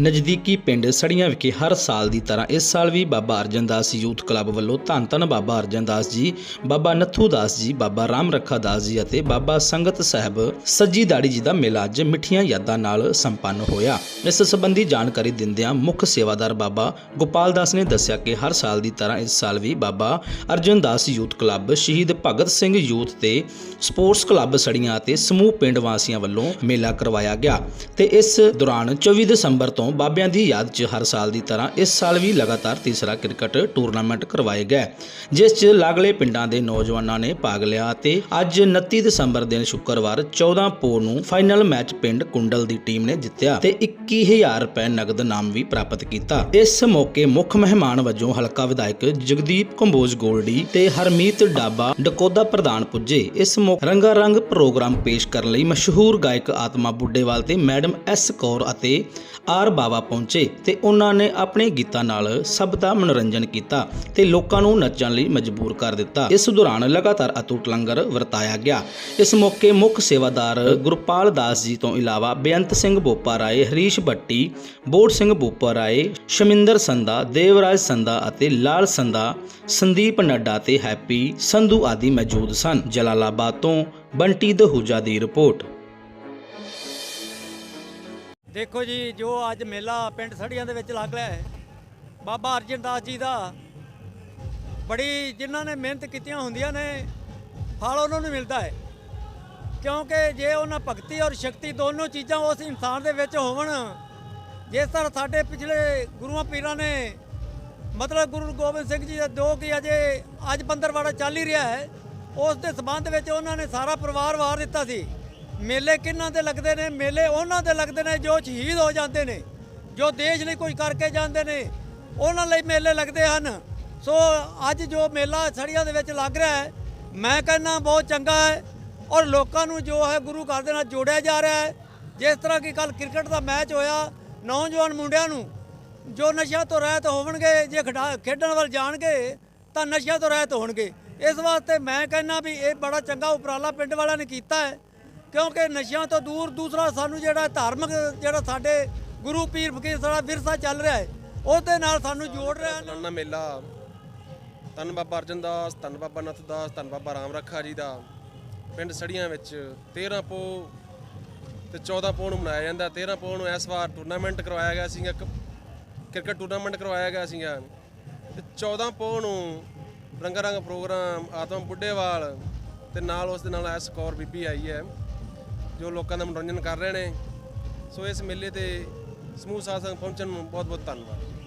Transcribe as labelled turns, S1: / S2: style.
S1: ਨਜ਼ਦੀਕੀ ਪਿੰਡ ਸੜੀਆਂ ਵਿਖੇ ਹਰ ਸਾਲ ਦੀ ਤਰ੍ਹਾਂ ਇਸ ਸਾਲ ਵੀ ਬਾਬਾ ਅਰਜਨ ਦਾਸ ਯੂਥ ਕਲੱਬ ਵੱਲੋਂ ਧੰਨ ਧੰਨ ਬਾਬਾ ਅਰਜਨ ਦਾਸ ਜੀ, ਬਾਬਾ ਨੱਥੂ ਦਾਸ ਜੀ, ਬਾਬਾ ਰਾਮ ਰੱਖਾ ਦਾਸ ਜੀ ਅਤੇ ਬਾਬਾ ਸੰਗਤ ਸਾਹਿਬ ਸੱਜੀ ਦਾੜੀ ਜੀ ਦਾ ਮੇਲਾ ਅੱਜ ਮਿੱਠੀਆਂ ਯਾਦਾਂ ਨਾਲ ਸੰਪੰਨ ਹੋਇਆ। ਇਸ ਸੰਬੰਧੀ ਜਾਣਕਾਰੀ ਦਿੰਦਿਆਂ ਮੁੱਖ ਸੇਵਾਦਾਰ ਬਾਬਾ ਗੋਪਾਲ ਦਾਸ ਨੇ ਦੱਸਿਆ ਕਿ ਹਰ ਸਾਲ ਦੀ ਤਰ੍ਹਾਂ ਇਸ ਸਾਲ ਵੀ Baba Arjan Das youth club, Shaheed Bhagat Singh youth ਤੇ ਸਪੋਰਟਸ ਕਲੱਬ ਸੜੀਆਂ ਅਤੇ ਸਮੂਹ ਪਿੰਡ ਵਾਸੀਆਂ ਵੱਲੋਂ ਮੇਲਾ ਕਰਵਾਇਆ ਗਿਆ ਤੇ ਇਸ ਦੌਰਾਨ 24 ਦਸੰਬਰ ਤੋਂ ਬਾਬਿਆਂ ਦੀ ਯਾਦ 'ਚ ਹਰ ਸਾਲ ਦੀ ਤਰ੍ਹਾਂ ਇਸ ਸਾਲ ਵੀ ਲਗਾਤਾਰ ਤੀਸਰਾ ਕ੍ਰਿਕਟ ਟੂਰਨਾਮੈਂਟ ਕਰਵਾਏ ਗਏ। ਜਿਸ 'ਚ ਲਾਗਲੇ ਪਿੰਡਾਂ ਦੇ ਨੌਜਵਾਨਾਂ ਨੇ ਭਾਗ ਲਿਆ ਅਤੇ ਅੱਜ 29 ਦਸੰਬਰ ਦਿਨ ਸ਼ੁੱਕਰਵਾਰ 14 ਪੋ ਨੂੰ ਫਾਈਨਲ ਮੈਚ ਪਿੰਡ ਕੁੰਡਲ ਦੀ ਟੀਮ ਨੇ ਜਿੱਤਿਆ ਤੇ 21000 ਰੁਪਏ ਨਗਦ ਨਾਮ ਵੀ ਪ੍ਰਾਪਤ ਕੀਤਾ। ਇਸ ਮੌਕੇ ਮੁੱਖ ਮਹਿਮਾਨ ਵਜੋਂ ਹਲਕਾ ਵਿਧਾਇਕ ਜਗਦੀਪ ਕੰਬੋਜ ਗੋਲਡੀ ਤੇ ਹਰਮੀਤ ਡਾਬਾ ਡਕੋਦਾ ਪ੍ਰਧਾਨ ਪੁੱਜੇ। ਇਸ ਮੌਕੇ ਰੰਗਾ ਰੰਗ ਪ੍ਰੋਗਰਾਮ ਪੇਸ਼ ਕਰਨ ਲਈ ਮਸ਼ਹੂਰ ਗਾਇਕ ਆਤਮਾ ਬੁੱਢੇਵਾਲ ਤੇ ਮੈਡਮ ਐਸ ਕੌਰ ਅਤੇ ਆਰ ਬਾਵਾ ਪਹੁੰਚੇ ਤੇ ਉਹਨਾਂ ਨੇ ਆਪਣੇ ਗੀਤਾਂ ਨਾਲ ਸਭ ਦਾ ਮਨੋਰੰਜਨ ਕੀਤਾ ਤੇ ਲੋਕਾਂ ਨੂੰ ਨੱਚਣ ਲਈ ਮਜਬੂਰ ਕਰ ਦਿੱਤਾ। ਇਸ ਦੌਰਾਨ ਲਗਾਤਾਰ ਅਤੁੱਟ ਲੰਗਰ ਵਰਤਾਇਆ ਗਿਆ। ਇਸ ਮੌਕੇ ਮੁੱਖ ਸੇਵਾਦਾਰ ਗੁਰਪਾਲ ਦਾਸ ਜੀ ਤੋਂ ਇਲਾਵਾ ਬੇਅੰਤ ਸਿੰਘ ਬੋਪਾ ਰਾਏ, ਹਰੀਸ਼ ਭੱਟੀ, ਬੋੜ ਸਿੰਘ ਬੋਪਾ ਰਾਏ, ਸ਼ਮਿੰਦਰ ਸੰਧਾ, ਦੇਵਰਾਜ ਸੰਧਾ ਅਤੇ ਲਾਲ ਸੰਧਾ, ਸੰਦੀਪ ਨੱਡਾ ਤੇ ਹੈਪੀ ਸੰਧੂ ਆਦਿ ਮੌਜੂਦ ਸਨ। ਜਲਾਲਾਬਾਦ ਤੋਂ ਬੰਟੀ ਦਹੂਜਾ ਦੀ ਰਿਪੋਰਟ।
S2: ਦੇਖੋ ਜੀ, ਜੋ ਅੱਜ ਮੇਲਾ ਪਿੰਡ ਸੜੀਆਂ ਦੇ ਵਿੱਚ ਲੱਗ ਰਿਹਾ ਹੈ, ਬਾਬਾ ਅਰਜਨ ਦਾਸ ਜੀ ਦਾ, ਬੜੀ ਜਿਨ੍ਹਾਂ ਨੇ ਮਿਹਨਤ ਕੀਤੀਆਂ ਹੁੰਦੀਆਂ ਨੇ, ਫਲ ਉਹਨਾਂ ਨੂੰ ਮਿਲਦਾ ਹੈ। ਕਿਉਂਕਿ ਜੇ ਉਹਨਾਂ ਭਗਤੀ ਔਰ ਸ਼ਕਤੀ ਦੋਨੋਂ ਚੀਜ਼ਾਂ ਉਸ ਇਨਸਾਨ ਦੇ ਵਿੱਚ ਹੋਵਣ, ਜਿਸ ਤਰ੍ਹਾਂ ਸਾਡੇ ਪਿਛਲੇ ਗੁਰੂਆਂ ਪੀਰਾਂ ਨੇ, ਮਤਲਬ ਗੁਰੂ ਗੋਬਿੰਦ ਸਿੰਘ ਜੀ ਦਾ ਦੋ ਕਿ ਅਜੇ ਅੱਜ ਪੰਦਰਵਾੜਾ ਚੱਲ ਹੀ ਰਿਹਾ ਹੈ, ਉਸ ਦੇ ਸਬੰਧ ਵਿੱਚ ਉਹਨਾਂ ਨੇ ਸਾਰਾ ਪਰਿਵਾਰ ਵਾਰ ਦਿੱਤਾ ਸੀ। ਮੇਲੇ ਕਿਹਨਾਂ ਦੇ ਲੱਗਦੇ ਨੇ? ਮੇਲੇ ਉਹਨਾਂ ਦੇ ਲੱਗਦੇ ਨੇ ਜੋ ਸ਼ਹੀਦ ਹੋ ਜਾਂਦੇ ਨੇ, ਜੋ ਦੇਸ਼ ਲਈ ਕੁਝ ਕਰਕੇ ਜਾਂਦੇ ਨੇ। ਉਹਨਾਂ ਲਈ ਮੇਲੇ ਲੱਗਦੇ ਹਨ। ਸੋ ਅੱਜ ਜੋ ਮੇਲਾ ਸੜੀਆਂ ਦੇ ਵਿੱਚ ਲੱਗ ਰਿਹਾ ਹੈ, ਮੈਂ ਕਹਿੰਦਾ ਬਹੁਤ ਚੰਗਾ ਹੈ ਔਰ ਲੋਕਾਂ ਨੂੰ ਜੋ ਹੈ ਗੁਰੂ ਘਰ ਦੇ ਨਾਲ ਜੋੜਿਆ ਜਾ ਰਿਹਾ ਹੈ। ਜਿਸ ਤਰ੍ਹਾਂ ਕਿ ਕੱਲ ਕ੍ਰਿਕਟ ਦਾ ਮੈਚ ਹੋਇਆ, ਨੌਜਵਾਨ ਮੁੰਡਿਆਂ ਨੂੰ ਜੋ ਨਸ਼ਿਆਂ ਤੋਂ ਰਹਿਤ ਹੋਣਗੇ ਜੇ ਖਿਡਾ- ਖੇਡਣ ਵੱਲ ਜਾਣਗੇ, ਤਾਂ ਨਸ਼ਿਆਂ ਤੋਂ ਰਹਿਤ ਹੋਣਗੇ। ਇਸ ਵਾਸਤੇ ਮੈਂ ਕਹਿੰਦਾ ਵੀ ਇਹ ਬੜਾ ਚੰਗਾ ਉਪਰਾਲਾ ਪਿੰਡ ਵਾਲਿਆਂ ਨੇ ਕੀਤਾ ਹੈ। ਕਿਉਂਕਿ ਨਸ਼ਿਆਂ ਤੋਂ ਦੂਰ ਦੂਸਰਾ ਸਾਨੂੰ ਜਿਹੜਾ ਧਾਰਮਿਕ ਜਿਹੜਾ ਸਾਡੇ ਗੁਰੂ ਪੀਰ ਫਕੀਰ ਸਾਡਾ ਵਿਰਸਾ ਚੱਲ ਰਿਹਾ ਹੈ ਉਹਦੇ ਨਾਲ ਸਾਨੂੰ ਜੋੜ ਰਿਹਾ ਹੈ।
S3: ਸਾਲਾਨਾ ਮੇਲਾ। ਧੰਨ ਬਾਬਾ ਅਰਜਨ ਦਾਸ ਧੰਨ ਬਾਬਾ ਨੱਥ ਦਾਸ ਧੰਨ ਬਾਬਾ ਰਾਮ ਰੱਖਾ ਜੀ ਦਾ। ਪਿੰਡ ਸੜੀਆਂ ਵਿੱਚ 13 ਪੋ ਤੇ 14 ਪੋ ਨੂੰ ਮਨਾਇਆ ਜਾਂਦਾ। 13 ਪੋ ਨੂੰ ਇਸ ਵਾਰ ਟੂਰਨਾਮੈਂਟ ਕਰਵਾਇਆ ਗਿਆ ਸੀਗਾ ਕ੍ਰਿਕਟ ਟੂਰਨਾਮੈਂਟ ਕਰਵਾਇਆ ਗਿਆ ਸੀਗਾ। ਤੇ 14 ਪੋ ਨੂੰ ਰੰਗਾ ਰੰਗ ਪ੍ਰੋਗਰਾਮ ਆਤਮ ਬੁੱਢੇਵਾਲ ਤੇ ਨਾਲ ਉਸ ਦੇ ਨਾਲ ਐਸ ਕੌਰ ਬੀਬੀ ਆਈ ਹੈ। ਜੋ ਲੋਕਾਂ ਦਾ ਮਨੋਰੰਜਨ ਕਰ ਰਹੇ ਨੇ। ਸੋ ਇਸ ਮੇਲੇ ਤੇ ਸਮੂਹ ਸਾਧ ਸੰਗਤ ਪਹੁੰਚਣ ਨੂੰ ਬਹੁਤ ਬਹੁਤ ਧੰਨਵਾਦ।